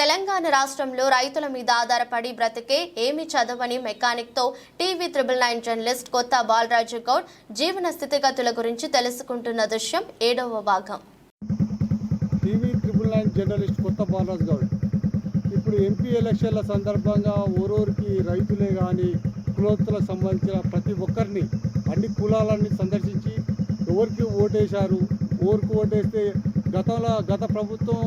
తెలంగాణ రాష్ట్రంలో రైతుల మీద ఆధారపడి బ్రతికే ఏమి చదవని మెకానిక్తో టీవీ త్రిబుల్ నైన్ జర్నలిస్ట్ కొత్త బాలరాజు గౌడ్ జీవన స్థితిగతుల గురించి తెలుసుకుంటున్న దృశ్యం ఏడవ భాగం. టీవీ త్రిబుల్ నైన్ జర్నలిస్ట్ కొత్త బాలరాజు గౌడ్. ఇప్పుడు ఎంపీ ఎలక్షన్ల సందర్భంగా ఓరోరికి రైతులే కానీ కులోత్తులకు సంబంధించిన ప్రతి ఒక్కరిని అన్ని కులాలన్నీ సందర్శించి ఎవరికి ఓటేశారు? ఓరికి ఓటేస్తే గతంలో గత ప్రభుత్వం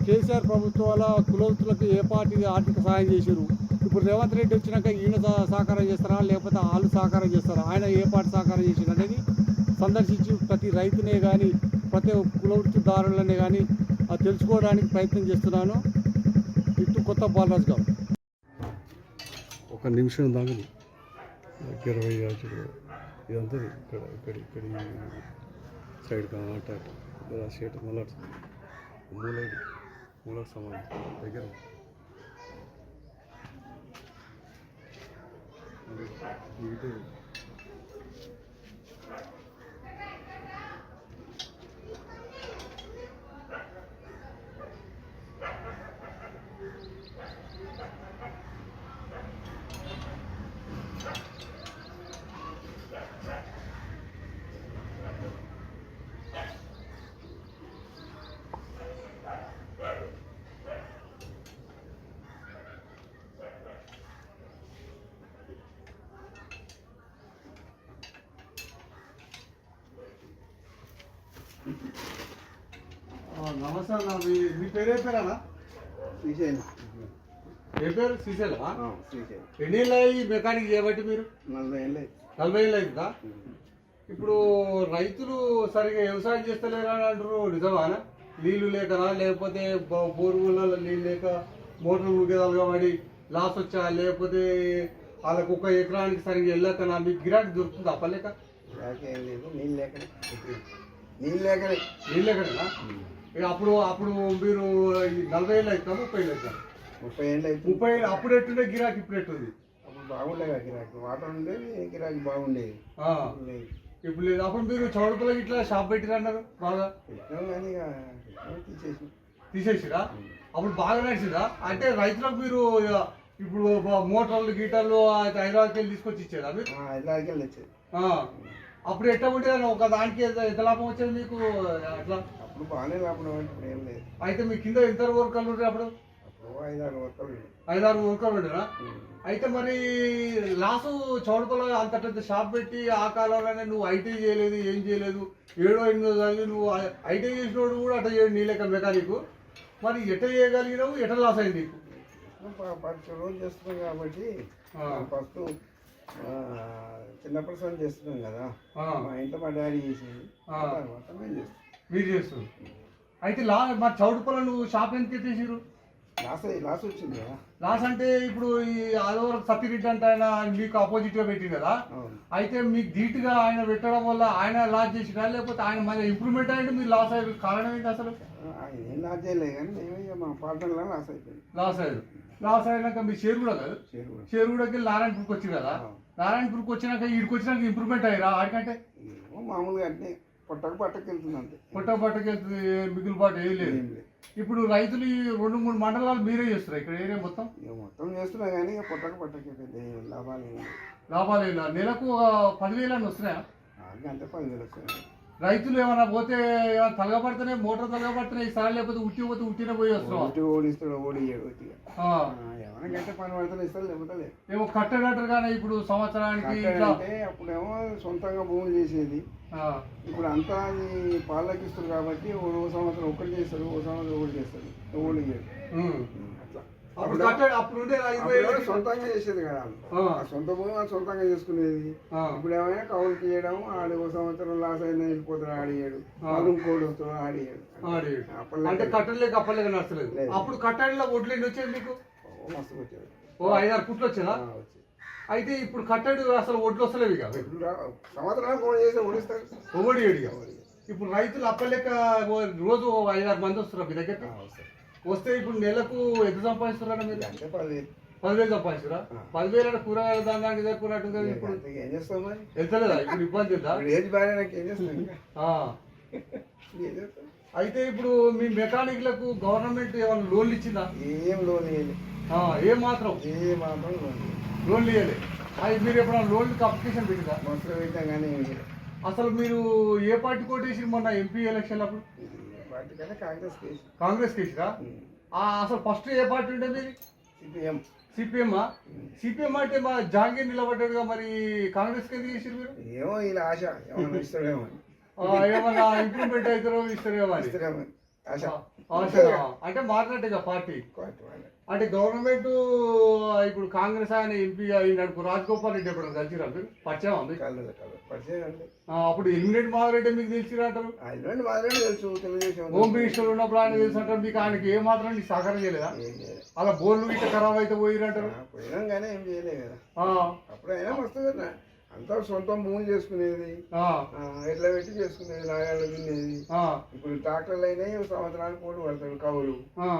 కేసీఆర్ ప్రభుత్వాల కులవృత్తులకు ఏ పార్టీ ఆర్థిక సహాయం చేశారు ఇప్పుడు రేవంత్ రెడ్డి వచ్చినాక ఈయన సహ- సహకారం చేస్తారా? లేకపోతే వాళ్ళు సహకారం చేస్తారా? ఆయన ఏ పార్టీ సహకారం చేసిండు అనేది సందర్శించి ప్రతి రైతునే కానీ ప్రతి కులవృత్తిదారులనే కానీ అది తెలుసుకోవడానికి ప్రయత్నం చేస్తున్నాను. ఇటు కొత్త బాలరాజు గారు. ఒక నిమిషం దాకా ఇరవై ఇదంతా ఇక్కడ ఇక్కడ ఇక్కడ సైడ్ అటు అటు షేట్ మళ్ళీ మూల మూల సమానం దగ్గర ఇది నమస్తే అన్న. మీ మీ పేరు ఏ పేరు అన్న? శ్రీశైలం. ఏ పేరు? శ్రీశైలం శ్రీశైలం. ఎన్ని ఏళ్ళు ఈ మెకానిక్ చేయబట్టి మీరు? నలభై ఏళ్ళే నలభై ఏళ్ళు అయిందా? ఇప్పుడు రైతులు సరిగా వ్యవసాయం చేస్తలేరు అంటారు నిజమానా నీళ్ళు లేకనా లేకపోతే బ- బోరులలో నీళ్ళు లేక మోటార్లు ఊగేదాలుగా పడి లాస్ వచ్చా? లేకపోతే వాళ్ళకు ఒక ఎకరానికి సరిగ్గా వెళ్ళకనా మీకు గిరాకీ దొరుకుతుంది ఏం లేదు. నీళ్ళు లేకనే నీళ్ళు లేకనే. నీళ్ళు ఇక అప్పుడు అప్పుడు మీరు నలభై ఏళ్ళు అవుతా ముప్పై ఏళ్ళు అవుతా ముప్పై ఏళ్ళు అయితే ముప్పై ఏళ్ళు అప్పుడు ఎట్టుండే గిరాకీ ఇప్పుడు ఎట్టుంది అప్పుడు బాగుండేది ఆ గిరాకీ. వాటర్ ఉండేది గిరాకీ బాగుండేది ఇప్పుడు లేదు అప్పుడు మీరు చౌడపల్లకి ఇట్లా షాప్ బాగా? ఇక పెట్టినాం, తీసేసి తీసేసిరా? అప్పుడు బాగా నడిచిందా? అంటే రైతులకు మీరు ఇప్పుడు మోటార్లు గీటర్లు హైదరాబాద్కి వెళ్ళి తీసుకొచ్చి ఇచ్చేదా మీరు? హైదరాబాద్కి వెళ్ళి. అప్పుడు ఎట్లా ఉండేది ఒక దానికి ఎంత లాభం వచ్చేది మీకు? అట్లా? అప్పుడు బాగానే లాభం ఇప్పుడు ఏం లేదు. అయితే మీ కింద ఎంత వర్కర్లు ఉండే అప్పుడు? ఐదారు ఉండేవి. ఐదారు వర్కర్లు ఉండేనా. అయితే మరి లాసు చౌడపల్ల అంత పెద్ద షాప్ పెట్టి ఆ కాలంలోనే నువ్వు ఐటీ చేయలేదు ఏం చేయలేదు. ఏడో ఎనిమిదో చదివి నువ్వు ఐటీ చేసినోడు కూడా అట్లా చేయడు నీ లెక్క మెకానిక్. మరి ఎట్ట చేయగలిగినావు? ఎట్ట లాస్ అయింది నీకు? పది రోజులు చేస్తున్నాం కాబట్టి. ఫస్ట్ చిన్నప్పటి నుంచి చేస్తున్నాం కదా. మా ఇంట్లో మా డాడీ చేసేది. తర్వాత మేము చేస్తాం. మీరు చేస్తుంది అయితే లా మరి చౌడపల్ల నువ్వు షాప్ ఎంత ఎత్తేసారు లాస్ లాస్ వచ్చింది కదా. లాస్ అంటే ఇప్పుడు ఈ ఆదివారం సత్యరెడ్డి అంటే ఆయన మీకు ఆపోజిట్గా పెట్టింది కదా. అయితే మీకు ధీటుగా ఆయన పెట్టడం వల్ల ఆయన లాస్ చేసినా లేకపోతే ఆయన మన ఇంప్రూవ్మెంట్ అయ్యింది మీరు లాస్ అయ్యారు? కారణం ఏంటి అసలు? ఆయన ఏం లాస్ చేయలేదు కానీ మేము మా పార్ట్నర్లో లాస్ అయిపోయింది. లాస్ అయ్యారు. లాస్ అయినాక మీ షేర్ కూడా కాదు. షేర్ కూడా. వెళ్ళి నారాయణపూర్కి వచ్చి కదా. నారాయణపూర్కి వచ్చినాక ఈడికి వచ్చినాక ఇంప్రూవ్మెంట్ అయ్యారా ఆడికంటే. మామూలుగా అట్నే పొట్టకు పట్టకు వెళ్తుంది అంతే. పుట్ట పట్టకి మిగులుబాటు ఏం లేదు. ఏం లేదు. ఇప్పుడు రైతులు ఈ రెండు మూడు మండలాలు మీరే చేస్తారు ఇక్కడ ఏరియా మొత్తం? మొత్తం చేస్తున్నా కానీ పొట్టకు పట్టకే లాభాలు. లాభాలు. నెలకు పదివేలు అని వస్తున్నాయా? అంతే పదివేలు వస్తున్నాయి. రైతులు ఏమైనా పోతే ఏమైనా తలగబడితేనే మోటార్ తలగబడితేనే ఇస్తారా లేకపోతే ఉట్టి పోతే ఉట్టిన పోయి వస్తున్నావా? ఒకటి ఓడిస్తాడు ఓడి ఒకటిగా ఆ. ఏమైనా గంట పని పడితే ఇస్తారు లేకపోతే లేదు. ఏమో కట్టడంటారు కానీ ఇప్పుడు సంవత్సరానికి అప్పుడేమో సొంతంగా భూములు చేసేది. ఇప్పుడు అంతా అది పాలకి ఇస్తారు కాబట్టి ఓ సంవత్సరం ఒకటి చేస్తారు ఓ సంవత్సరం ఒకటి చేస్తారు ఓడి అప్పుడు కట్టాడు అప్పుడు ఉండే ఇరవై సొంతంగా చేసేది కదా. సొంత భూమి సొంతంగా చేసుకునేది. ఇప్పుడు ఏమైనా కౌలుకి చేయడం ఆడు ఒక సంవత్సరం లాస్ అయినా వెళ్ళిపోతాడు ఆడియాడు ఇంకోటి వస్తాడు ఆడియాడు అంటే కట్టలేక అప్పలేక నచ్చలేదు లేదు. అప్పుడు కట్టడిలో ఒడ్లు ఎన్ని వచ్చేది మీకు? మస్తు వచ్చాడు ఓ ఐదారు పుట్లు వచ్చేది. అయితే ఇప్పుడు కట్టడు అసలు ఒడ్లు వస్తలేవు ఇక. సంవత్సరానికి ఇప్పుడు రైతులు అప్పలేక రోజు ఐదారు మంది వస్తున్నారు మీ దగ్గర వస్తే ఇప్పుడు నెలకు ఎంత సంపాదిస్తున్నారా మీరు? అంటే పదివేలు. పదివేలు సంపాదిస్తురా. పదివేలు అంటే కూరగాయల దానికి జరుపుకున్నట్టు కదా ఇప్పుడు. ఏం చేస్తాం మరి? వెళ్తలేదా ఇప్పుడు ఇబ్బంది ఉందా? ఏజ్ నాకు ఏం అయితే ఇప్పుడు మీ మెకానిక్లకు గవర్నమెంట్ ఏమైనా లోన్లు ఇచ్చిందా? ఏం లోన్ ఇవ్వలేదు ఏ మాత్రం? ఏ మాత్రం లోన్ ఇవ్వలేదు. లోన్లు ఇవ్వలే అది మీరు ఎప్పుడైనా లోన్కి అప్లికేషన్ పెట్టిందా? పెట్టాం కానీ ఇవ్వలేదు. అసలు మీరు ఏ పార్టీ కోటేసి మొన్న ఎంపీ ఎలక్షన్ అప్పుడు కాంగ్రెస్ కేసు. కాంగ్రెస్ కేసురా అసలు ఫస్ట్ ఏ పార్టీ ఉండే మీది సిపిఎం సిపిఎం సిపిఎం అంటే మా జాంగీర్ నిలబడ్డాడుగా మరి కాంగ్రెస్ ఎందుకు చేసారు మీరు? ఏమో ఇలా ఆశ. ఏమన్నా ఇస్తాడేమో ఏమన్నా ఇంప్రూవ్మెంట్ అవుతారో ఇస్తారేమో. ఆశ. ఆశ. అంటే మారినట్టుగా పార్టీ. అంటే గవర్నమెంట్ ఇప్పుడు కాంగ్రెస్ ఆయన ఎంపీ అయినప్పుడు రాజగోపాల్ రెడ్డి ఎప్పుడు కలిసిరా మీరు? పరిచయం ఆ, అప్పుడు ఎలిమినేట్ మాధవరెడ్డి మీకు తెలిసిరా అంటారు? ఆయన మాత్రమే తెలుసు తెలుగుదేశం హోమ్ మినిస్టర్ ఉన్నప్పుడు ఆయన తెలుసు అంటారు మీకు ఆయనకి ఏ మాత్రం నీకు సహకారం చేయలేదా. అలా బోర్లు ఇట్లా ఖరాబ్ అయితే పోయిరంటారు ఆ, పోయినాం కానీ ఏం చేయలేదు కదా. ఆ, అప్పుడు అయినా మస్తు కదా. అంతా సొంతం భూమి చేసుకునేది. ఎట్లా పెట్టి చేసుకునేది నాగాళ్ళు తినేది. ఇప్పుడు ట్రాక్టర్లు అయినాయి సంవత్సరానికి పోటీ పడతాడు కవులు ఆ.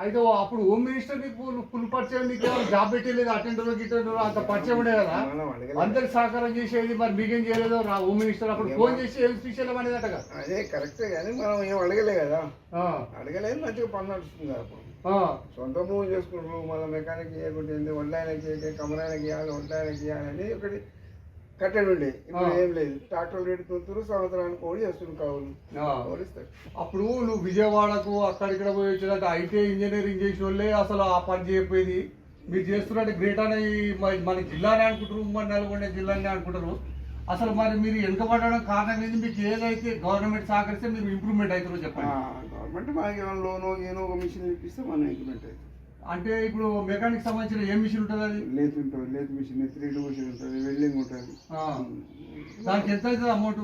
అయితే అప్పుడు హోమ్ మినిస్టర్ నీకు ఫుల్ పరిచయం ఏమైనా జాబ్ పెట్టలేదు అటెండర్ గిటెండర్ అంత పరిచయం ఉండే కదా? మనం అందరికి సహకారం చేసేది మరి మీకేం చేయలేదు రా హోమ్ మినిస్టర్ అప్పుడు ఫోన్ చేసి ఏం అనేది అటగా అదే కరెక్టే కానీ మనం ఏం అడగలే కదా? అడగలేదు మంచిగా పని నడుస్తుంది అప్పుడు. సొంత భూమి చేసుకుంటారు మళ్ళీ మెకానిక్ చేయకుంటే వడ్లాయనకి చేయక కమరాయనకి ఇవ్వాలి వడ్లాయనకి ఇవ్వాలని ఒకటి. కట్టడి ఉండే ఇప్పుడు. ఏం లేదు. ట్రాక్టర్ రేటు తుంతురు సంవత్సరానికి కోడి చేస్తున్నారు కావులు. అప్పుడు నువ్వు విజయవాడకు అక్కడిక్కడ పోయి వచ్చేదంటే ఐటీ ఇంజనీరింగ్ చేసిన వాళ్ళే అసలు ఆ పని చేయకపోయేది? మీరు చేస్తున్నట్టు గ్రేట్ అని మన- జిల్లానే అనుకుంటారు మన నల్గొండ జిల్లానే అనుకుంటారు. అసలు మరి మీరు వెనుకబడడం కారణం ఏంది? మీకు ఏదైతే గవర్నమెంట్ సహకరిస్తే మీరు ఇంప్రూవ్మెంట్ అవుతారో చెప్పండి. గవర్నమెంట్ మనకి ఏమైనా లోను ఏనో ఒక మిషన్ ఇప్పిస్తే మనం ఇంప్లిమెంట్ అవుతుంది అంటే ఇప్పుడు మెకానిక్ సంబంధించిన ఏ మిషన్ ఉంటుంది అది? లేత్ ఉంటుంది lathe machine three two machine ఉంటుంది వెల్డింగ్ ఉంటుంది. దానికి ఎంత అవుతుంది అమౌంట్?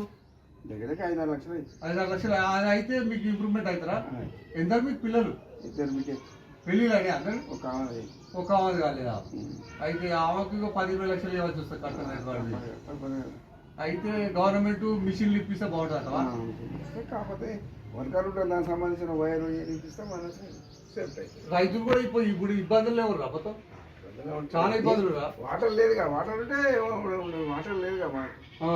దగ్గరకి ఐదు ఆరు లక్షలు ఐదారు లక్షలు. అది అయితే మీకు ఇంప్రూవ్మెంట్ అవుతారా? ఎంత మీకు పిల్లలు? ఇద్దరు బిడ్డ పెళ్ళిళ్ళని అందరు ఒక ఆమె ఒక ఆమెది కాలేదా? అయితే ఆమెకు పదివేల లక్షలు ఇవ్వచ్చు వస్తుంది కట్టలేదు అయితే గవర్నమెంట్ మిషన్లు ఇప్పిస్తే బాగుంటుందా కాకపోతే వర్కర్ ఉంటుంది దానికి సంబంధించిన వైర్ ఇప్పిస్తే మనం సేఫ్ అవుతుంది. రైతులు కూడా ఇప్పుడు ఇప్పుడు ఇబ్బందులు లేవు రాబోతో చాలా ఇబ్బందులు వాటర్ లేదుగా వాటర్ ఉంటే వాటర్ లేదుగా మా- ఆ,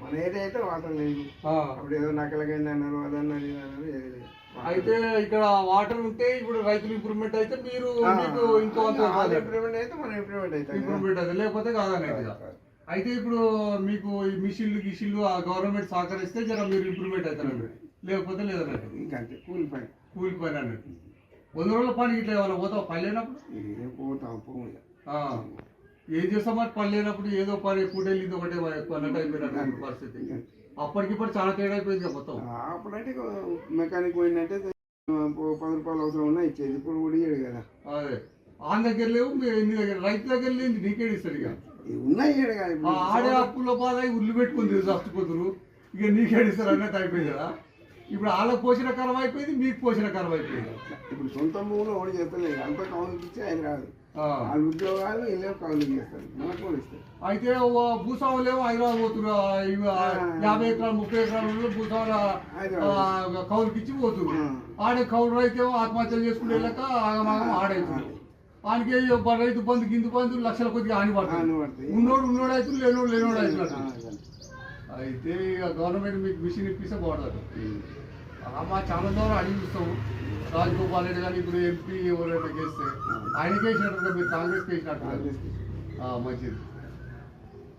మన ఏరియా అయితే వాటర్ లేదు. అప్పుడు ఏదో నకలకైంది అన్నారు అదన్నారు అన్నారు ఏది లేదు. అయితే ఇక్కడ వాటర్ ఉంటే ఇప్పుడు రైతులు ఇంప్రూవ్మెంట్ అయితే మీరు మీకు ఇంకో ఇంప్రూవ్మెంట్ అయితే మనం ఇంప్రూవ్మెంట్ అవుతాం ఇంప్రూవ్మెంట్ అయితే లేకపోతే కాదన్నట్టుగా అయితే ఇప్పుడు మీకు ఈ మిషన్లు గిషన్లు ఆ గవర్నమెంట్ సహకరిస్తే జర మీరు ఇంప్రూవ్మెంట్ అవుతారండి. లేకపోతే లేదన్నట్టు. ఇంకంతే కూలి పని కూలిపోయిన అన్నట్టు వంద రోజుల పని ఇట్లా ఏమైనా పోతావు పని లేనప్పుడు? పోతాం. ఆ. ఏం చేస్తాం మరి? పని లేనప్పుడు ఏదో పని ఎప్పుడు వెళ్ళింది ఒకటే అన్నట్టు అయిపోయినట్టు పరిస్థితి. అప్పటికిప్పుడు చాలా తేడా అయిపోయింది మొత్తం. అప్పుడంటే ఇక మెకానిక్ పోయిందంటే పది రూపాయలు అవసరం ఉన్నా ఇచ్చేది. ఇప్పుడు కూడా ఇయ్యడు కదా. అదే. ఆన్ దగ్గర లేవు మీ నీ దగ్గర? రైతు దగ్గర లేదు నీకే ఇస్తాడు ఇక. ఇవి ఉన్నా ఇయ్యడు కదా. ఆ ఇప్పుడు ఆడే అప్పుల బాధ ఉల్లు పెట్టుకుంది చచ్చిపోతురు. ఇక నీకేడిస్తారు అన్నట్టు అయిపోయింది కదా. ఇప్పుడు వాళ్ళకి పోషణ కరం అయిపోయింది మీకు పోషణ కరం అయిపోయింది. ఇప్పుడు సొంత భూములు ఓడి చేస్తలేదు అంత కౌలుకి ఇచ్చి ఆయన రాదు. ఆ. వాళ్ళ ఉద్యోగాలు ఇల్లే కౌలుకి చేస్తారు మనకు కూడా ఇస్తారు. అయితే భూస్వాములు ఏమో హైదరాబాద్ పోతున్నారు యాభై ఎకరాలు ముప్పై ఎకరాలు భూస్వాముల కౌలుకి ఇచ్చి పోతున్నారు. ఆడే కౌలు ఏమో ఆత్మహత్యలు చేసుకుంటే వెళ్ళక ఆగమాగం ఆడవుతున్నారు ఆయనకి రైతు బంధు గిందు బంధు లక్షల కొద్దిగా హాని పడుతుంది. ఉన్నోడు ఉన్నోడు అవుతుంది లేనోడు లేనోడు అవుతున్నాడు. అయితే ఇక గవర్నమెంట్ మీకు మిషన్ ఇప్పిస్తే బాగుంటుంది మా చాలా ద్వారా అడిగి చూస్తాము రాజగోపాల్ రెడ్డి కానీ ఇప్పుడు ఎంపీ ఎవరైనా చేస్తే ఆయనకే వేసినట్టు మీరు కాంగ్రెస్కి కి. మంచిది.